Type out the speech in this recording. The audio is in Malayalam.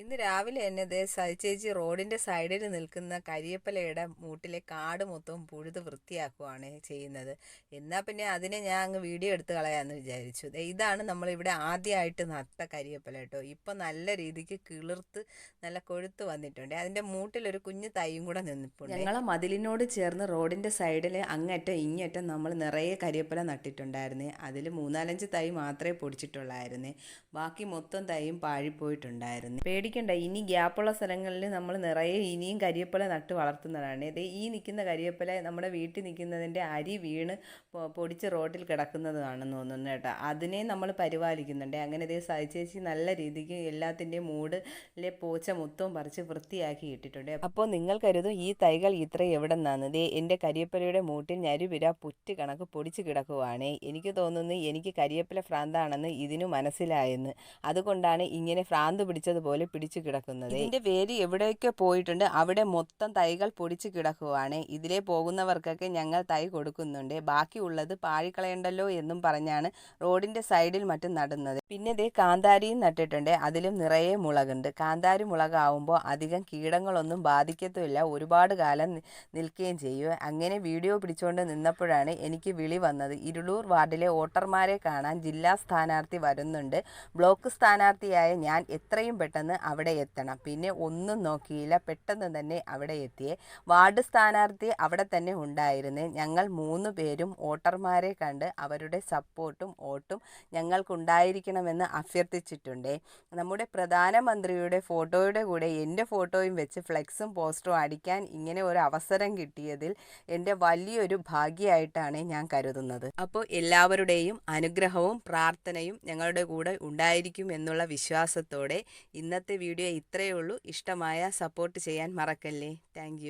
ഇന്ന് രാവിലെ തന്നെ ദേ സജിച്ചേച്ചി റോഡിന്റെ സൈഡിൽ നിൽക്കുന്ന കരിയപ്പലയുടെ മൂട്ടിലെ കാട് മൊത്തം പുഴുത് വൃത്തിയാക്കുകയാണ് ചെയ്യുന്നത്. എന്നാൽ പിന്നെ അതിനെ ഞാൻ അങ്ങ് വീഡിയോ എടുത്ത് കളയാമെന്ന് വിചാരിച്ചു. ഇതാണ് നമ്മളിവിടെ ആദ്യമായിട്ട് നട്ട കരിയപ്പല കേട്ടോ. ഇപ്പം നല്ല രീതിക്ക് കിളിർത്ത് നല്ല കൊഴുത്ത് വന്നിട്ടുണ്ട്. അതിന്റെ മൂട്ടിലൊരു കുഞ്ഞു തൈയും കൂടെ നിന്നിട്ടുണ്ട്. ഞങ്ങളെ മതിലിനോട് ചേർന്ന് റോഡിന്റെ സൈഡിൽ അങ്ങറ്റം ഇങ്ങറ്റം നമ്മൾ നിറയെ കരിയപ്പല നട്ടിട്ടുണ്ടായിരുന്നു. അതിൽ മൂന്നാലഞ്ച് തൈ മാത്രമേ പൊടിച്ചിട്ടുള്ളായിരുന്നേ. ബാക്കി മൊത്തം തൈയും പാഴിപ്പോയിട്ടുണ്ടായിരുന്നു. പേടിക്കണ്ട. ഇനി ഗ്യാപ്പുള്ള സ്ഥലങ്ങളിൽ നമ്മൾ നിറയെ ഇനിയും കരിയപ്പല നട്ട് വളർത്തുന്നതാണ്. ഇത് ഈ നിൽക്കുന്ന കരിയപ്പല നമ്മുടെ വീട്ടിൽ നിൽക്കുന്നതിന്റെ അരി വീണ് പൊടിച്ച് റോഡിൽ കിടക്കുന്നതാണെന്ന് തോന്നുന്നു കേട്ടോ. അതിനെ നമ്മൾ പരിപാലിക്കുന്നുണ്ട്. അങ്ങനെ ഇതേ സഹിച്ചേച്ചി നല്ല രീതിക്ക് എല്ലാത്തിന്റെയും മൂടിലെ പോച്ച മൊത്തവും പറിച്ച് വൃത്തിയാക്കി ഇട്ടിട്ടുണ്ട്. അപ്പോൾ നിങ്ങൾ കരുതും ഈ തൈകൾ ഇത്ര എവിടെ നിന്നാണ്? ദേ എന്റെ കരിയപ്പലയുടെ മൂട്ടിൽ ഞരുവിര പുറ്റ് കണക്ക് പൊടിച്ച് കിടക്കുവാണ്. എനിക്ക് തോന്നുന്നു എനിക്ക് കരിയപ്പല ഭ്രാന്താണെന്ന് ഇതിനു മനസ്സിലായെന്ന്. അതുകൊണ്ടാണ് ഇങ്ങനെ ഭ്രാന്ത് പിടിച്ചതുപോലെ പിടിച്ചു കിടക്കുന്നത്. ഇതിന്റെ വേര് എവിടെയൊക്കെ പോയിട്ടുണ്ട് അവിടെ മൊത്തം തൈകൾ പൊടിച്ചു കിടക്കുവാണ്. ഇതിലെ പോകുന്നവർക്കൊക്കെ ഞങ്ങൾ തൈ കൊടുക്കുന്നുണ്ട്. ബാക്കിയുള്ളത് പാഴിക്കളയണ്ടല്ലോ എന്നും പറഞ്ഞാണ് റോഡിന്റെ സൈഡിൽ മറ്റും നടുന്നത്. പിന്നെ ദേ കാന്താരിയും നട്ടിട്ടുണ്ട്. അതിലും നിറയെ മുളകുണ്ട്. കാന്താരി മുളകാവുമ്പോൾ അധികം കീടങ്ങളൊന്നും ബാധിക്കത്തുമില്ല. ഒരുപാട് കാലം നിൽക്കുകയും ചെയ്യും. അങ്ങനെ വീഡിയോ പിടിച്ചുകൊണ്ട് നിന്നപ്പോഴാണ് എനിക്ക് വിളി വന്നത്. ഇരുളൂർ വാർഡിലെ വോട്ടർമാരെ കാണാൻ ജില്ലാ സ്ഥാനാർത്ഥി വരുന്നുണ്ട്. ബ്ലോക്ക് സ്ഥാനാർത്ഥിയായ ഞാൻ എത്രയും പെട്ടെന്ന് അവിടെ എത്തണം. പിന്നെ ഒന്നും നോക്കിയില്ല. പെട്ടെന്ന് തന്നെ അവിടെ എത്തിയേ. വാർഡ് സ്ഥാനാർത്ഥി അവിടെ തന്നെ ഉണ്ടായിരുന്നേ. ഞങ്ങൾ മൂന്ന് പേരും വോട്ടർമാരെ കണ്ട് അവരുടെ സപ്പോർട്ടും വോട്ടും ഞങ്ങൾക്കുണ്ടായിരിക്കണമെന്ന് അഭ്യർത്ഥിച്ചിട്ടുണ്ടേ. നമ്മുടെ പ്രധാനമന്ത്രിയുടെ ഫോട്ടോയുടെ കൂടെ എന്റെ ഫോട്ടോയും വെച്ച് ഫ്ലെക്സും പോസ്റ്ററും അടിക്കാൻ ഇങ്ങനെ ഒരു അവസരം കിട്ടിയതിൽ എന്റെ വലിയൊരു ഭാഗ്യമായിട്ടാണ് ഞാൻ കരുതുന്നത്. അപ്പോൾ എല്ലാവരുടെയും അനുഗ്രഹവും പ്രാർത്ഥനയും ഞങ്ങളുടെ കൂടെ ഉണ്ടായിരിക്കും എന്നുള്ള വിശ്വാസത്തോടെ ഇന്നത്തെ വീഡിയോ ഇത്രയേ ഉള്ളൂ. ഇഷ്ടമായ സപ്പോർട്ട് ചെയ്യാൻ മറക്കല്ലേ. താങ്ക്